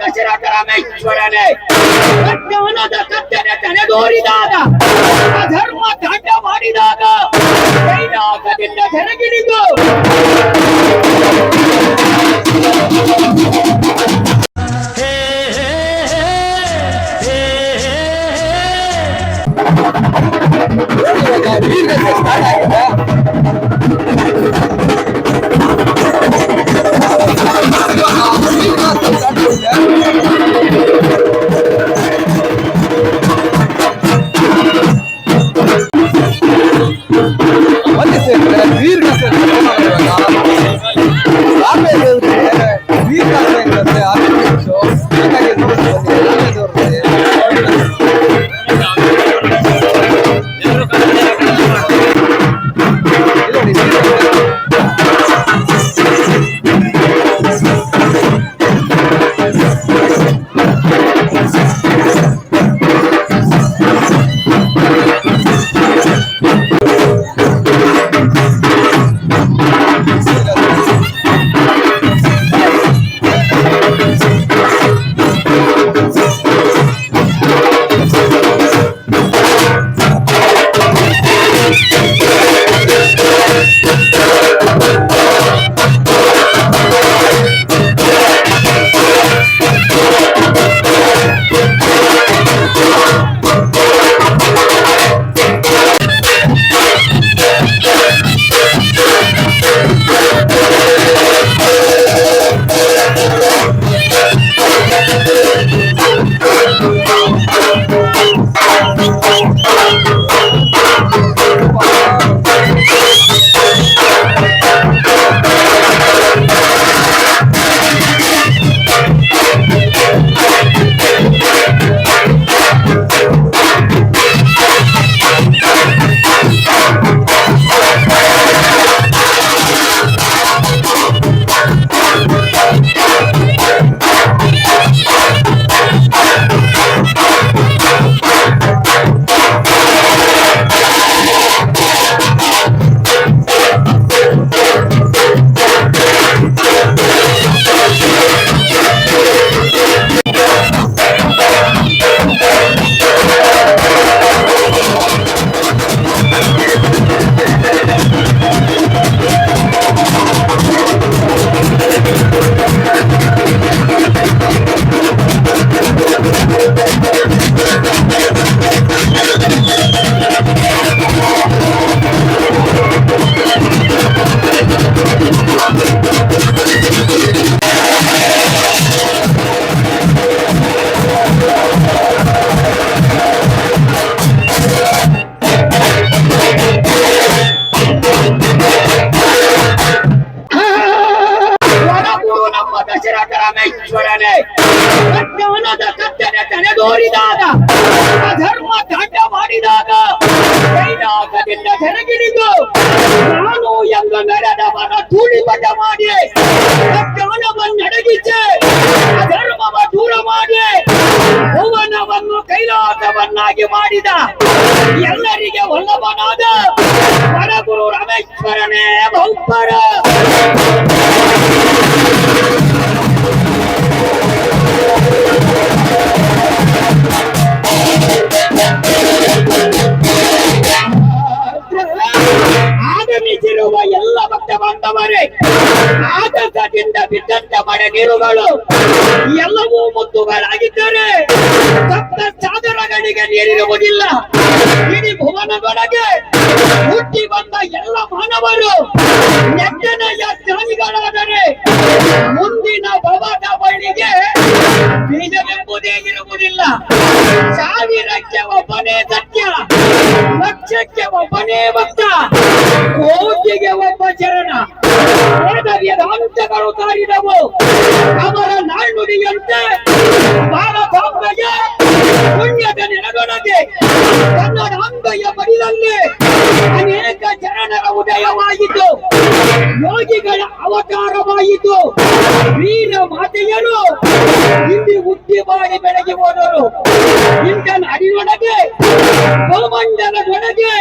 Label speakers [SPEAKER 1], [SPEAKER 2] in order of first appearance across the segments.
[SPEAKER 1] ದಶರಥ ರಾಮೇಶ್ವರನೇ ಅಜ್ಞಾನದ ಕತ್ತನೆ ತಲೆದೋರಿದಾಗ ಅಧರ್ಮ ತಾಂಡ ಮಾಡಿದಾಗ ಕೈಲಾಸದಿಂದ ಜರಗಿಳಿದು ದಶರಥ ರಾಮೇಶ್ವರನೇ ಅಜ್ಞಾನದ ಕತ್ತನೆ ತಲೆದೋರಿದಾಗ ಅಧರ್ಮ ತಾಂಡ ಮಾಡಿದಾಗ ಕೈಲಾಸದಿಂದ ಜರಗಿಳಿದು ನಾನು ಎಂದು ನಡೆದವನ ಧೂಳಿಪಟ ಮಾಡಿ ಅಜ್ಞಾನವನ್ನಡಗಿಸಿ ಅಧರ್ಮವ ದೂರ ಮಾಡಿ, ಭುವನವನ್ನು ಕೈಲಾಸವನ್ನಾಗಿ ಮಾಡಿದ ಎಲ್ಲರಿಗೆ ಒಲ್ಲವನಾದ ಆಕಾಶದಿಂದ ಬಿದ್ದಂತ ಮಳೆ ನೀರುಗಳು ಎಲ್ಲವೂ ಮುತ್ತುಗಳಾಗಿದ್ದರೆ ಸಪ್ತ ಚಾದರಗಳಿಗೆ ನೀರಿರುವುದಿಲ್ಲ. ಇಡೀ ಭುವನದೊಳಗೆ ಹುಟ್ಟಿ ಬಂದ ಎಲ್ಲ ಮಾನವರು ನೆಟ್ಟನೆಯ ಜ್ಞಾನಿಗಳಾದರೆ ಮುಂದಿನ ಭವನ ಬಳಿಗೆ ಬೀಜವೆಂಬುದೇ ಇರುವುದಿಲ್ಲ. ಸಾವಿರಕ್ಕೆ ಒಬ್ಬನೇ ಸತ್ಯ, ಲಕ್ಷಕ್ಕೆ ಒಬ್ಬನೇ ಭಕ್ತ, ಕೋಟಿಗೆ ಒಬ್ಬ ಚರಣ. ವೇದ ವೇದಾಂತಗಳು ತಾರಿದವು ಅವರ ನಾಣ್ಣುಡಿಯಂತೆ ಭಾರತಾಂಬೆಗೆ ಪುಣ್ಯದ ನೆಲದೊಳಗೆ ಕನ್ನಡ ಅಂಬೆಯ ಬಡಿಲಲ್ಲಿ ಅನೇಕ ಚರಣರ ಉದಯವಾಯಿತು ಯೋಗಿಗಳ ಅವತಾರವಾಯಿತು ವೀರ ಮಾತೆಯರು ಇಲ್ಲಿ ಮಾಡಿ ಬೆಳಗಿ ಹೋದವರು. ಇಂಥನ ಅಡಿಯೊಳಗೆ ಗೋಮಂಡಲದೊಳಗೆ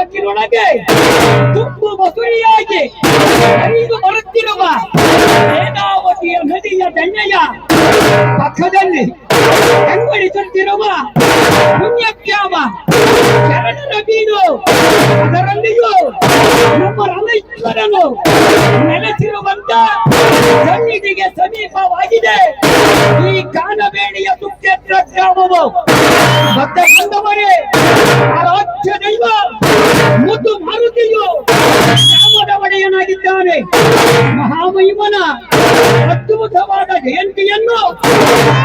[SPEAKER 1] ತಾಲ್ಲೂಕಿನೊಳಗೆ ತುಂಬು ಮಸುರಿಯಾಗಿ ಹರಿದು ಬರುತ್ತಿರುವ ವೇದಾವತಿಯ ನದಿಯ ದಂಡೆಯ ಪಕ್ಕದಲ್ಲಿ ಕಂಗೊಳಿಸುತ್ತಿರುವ ಪುಣ್ಯಕ್ಷಾಮ ಶರಣರ ಬೀಡು. ಅದರಲ್ಲಿಯೂ ನಮ್ಮ ರಮೇಶ್ವರನು ನೆಲೆಸಿರುವಂತ ಸನ್ನಿಧಿಗೆ ಸಮೀಪವಾಗಿದೆ. ಈ ಕಾನಬೇಡಿಯ ಸುಕ್ಷೇತ್ರ ಗ್ರಾಮವು ಮತ್ತೆ ಬಂದವರೇ. ಆರಾಧ್ಯ ದೈವ ಒಡೆಯನಾಗಿದ್ದಾನೆ ಮಹಾಮಹಿಮನ ಅದ್ಭುತವಾದ ಜಯಂತಿಯನ್ನು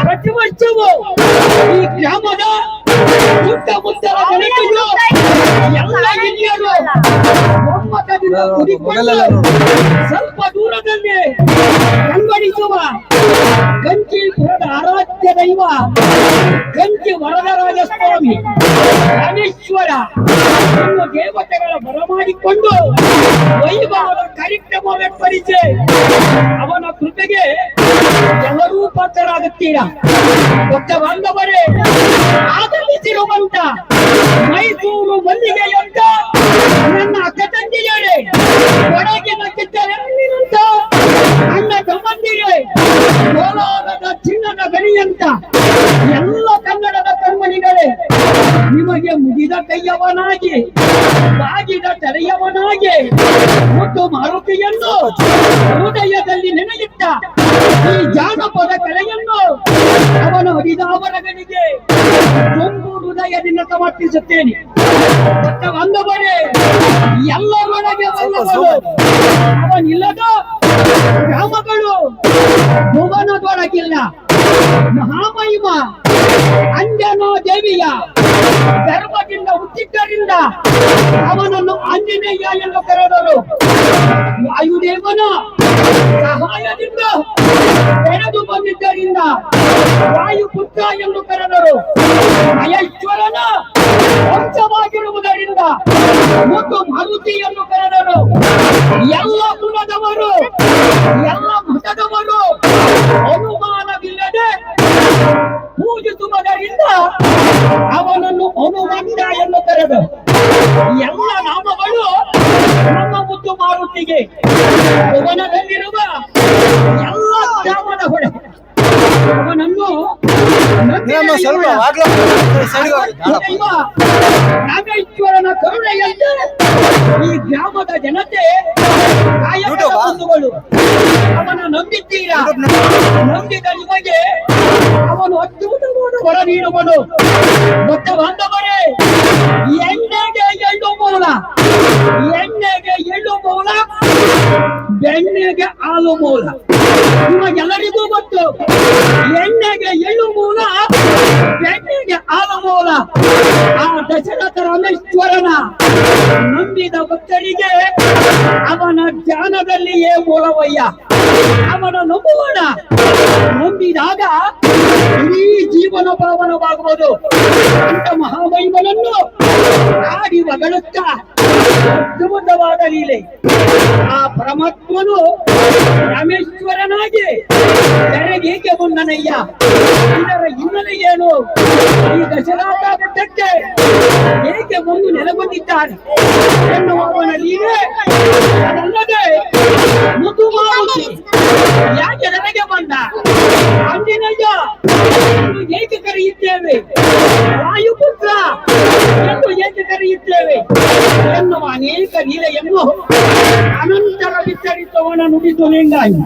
[SPEAKER 1] ಪ್ರತಿ ವರ್ಷವೂ ಈ ಗ್ರಾಮದ ಸ್ವಲ್ಪ ದೂರದಲ್ಲಿ. ಕಂಗೊಳಿಸುವ ಕಂಚಿ ಆರಾಧ್ಯ ದೈವ. ಕಂಚಿ ವರದರಾಜ ಸ್ವಾಮಿ ರಾಮೇಶ್ವರ ದೇವತೆಗಳ ಬರಮಾಡಿಕೊಂಡು ವೈಭವದ ಕಾರ್ಯಕ್ರಮ ಪರಿಚಯ ಅವನ ಕೃತೆಗೆ ಎಲ್ಲರೂ ಪಾತ್ರರಾಗುತ್ತೀರಾ? ಭಕ್ತ ಬಾಂಧವರೇ ಆಗಮಿಸಿರುವಂತ ಈ ಜಾನಪದ ಕಲೆಯನ್ನು ಅವನ ಹರಿದಾವರಗಳಿಗೆ ತುಂಬು ಹೃದಯದಿಂದ ಸಮರ್ಪಿಸುತ್ತೇನೆ. ಬಾಂಧವರೇ ಎಲ್ಲರೊಳಗೆ ಅವನಿಲ್ಲದ ಗ್ರಾಮಗಳು ಭುವನದೊಳಗಿಲ್ಲ. ಮಹಾಮಹಿಮ, ಅಂಜನಾ ದೇವಿಯ ಗರ್ಭದಿಂದ ಹುಟ್ಟಿದ್ದರಿಂದ ಅವನನ್ನು ಆಂಜನೇಯ ಎಂದು ಕರೆದರು. ವಾಯುದೇವನ ಸಹಾಯದಿಂದ ಬೆಳೆದು ಬಂದಿದ್ದರಿಂದ ವಾಯುಪುತ್ರ ಎಂದು ಕರೆದರು. ಮಹೇಶ್ವರನ ವಂಶವಾಗಿರುವುದರಿಂದ ಮತ್ತು ಮರುತಿ ಎಂದು ಕರೆದರು. ಎಲ್ಲ ಕುಲದವರು, ಎಲ್ಲ ಮತದವರು ಅನುಮಾನವಿಲ್ಲದೆ ಪೂಜಿಸುವುದರಿಂದ ಅವನನ್ನು ಹನುಮಂತ ಎಂದು ಕರೆದರು. ಎಲ್ಲ ಮಾರುತಿಗೆ ಭುವನದಲ್ಲಿರುವ ಎಲ್ಲ ಗ್ರಾಮದ ಹೊಳೆ. ಅವನನ್ನು ರಾಮೇಶ್ವರನ ಕರುಣೆಯಂತೆ ಈ ಗ್ರಾಮದ ಜನತೆ? ಬಂಧುಗಳು ಅವನ ನಂಬಿದ್ದೀರಾ? ನಂಬಿದ ನಿಮಗೆ ಅವನು ಅದ್ಭುತವಾದ ಹೊರ ನೀಡುವನು. ಮತ್ತೆ ಬಾಂಧವರೇ ಮೂಲ. ಎಲ್ಲರಿಗೂ ಗೊತ್ತು. ಎಣ್ಣೆಗೆ ಎಳ್ಳು ಮೂಲ ಬೆಣ್ಣೆಗೆ ಆಲ ಮೂಲ. ಆ ದಶರಥ ರಾಮೇಶ್ವರನ. ನಂಬಿದ ಭಕ್ತರಿಗೆ ಅವನ ಧ್ಯಾನದಲ್ಲಿಯೇ ಮೂಲವಯ್ಯ ಅವನ ನಂಬುವಣ. ನಂಬಿದಾಗ ಇಡೀ ಜೀವನ ಪಾವನವಾಗುವುದು ಅಂತ ಮಹಾಮೈಮನನ್ನು ಆಡಿ ಹೊಗಳುತ್ತಾ ಅದ್ಭುತವಾದ ಲೀಲೆ. ಆ ಪರಮಾತ್ಮನು ರಾಮೇಶ್ವರನಾಗಿ ತೆರೆಗೇಕೆ ಬಂದನಯ್ಯ? ಇದರ ಹಿನ್ನೆಲೆ ಏನು? ಈ ದಶರಾಥ ಬೆಟ್ಟಕ್ಕೆ ಏಕೆ ಬಂದು ನೆಲೆ ಎನ್ನುವ ಅವನ ಲೀಲೆ ಅದಲ್ಲದೆ ಮುದ್ದು ಯಾಕೆ ನನಗೆ ಬಂದ? ಅಂಜಿನಯ್ಯ ಏಕೆ ಕರೆಯುತ್ತೇವೆ? ವಾಯುಪುತ್ರ, ಎಂದು ಏಕೆ ಕರೆಯುತ್ತೇವೆ? ಎನ್ನುವ ಅನೇಕ ಲೀಲೆಯನ್ನು ಅನಂತರ ವಿಸ್ತರಿಸುವವನ ನುಡಿದು ಲಿಂಗಾಯಿ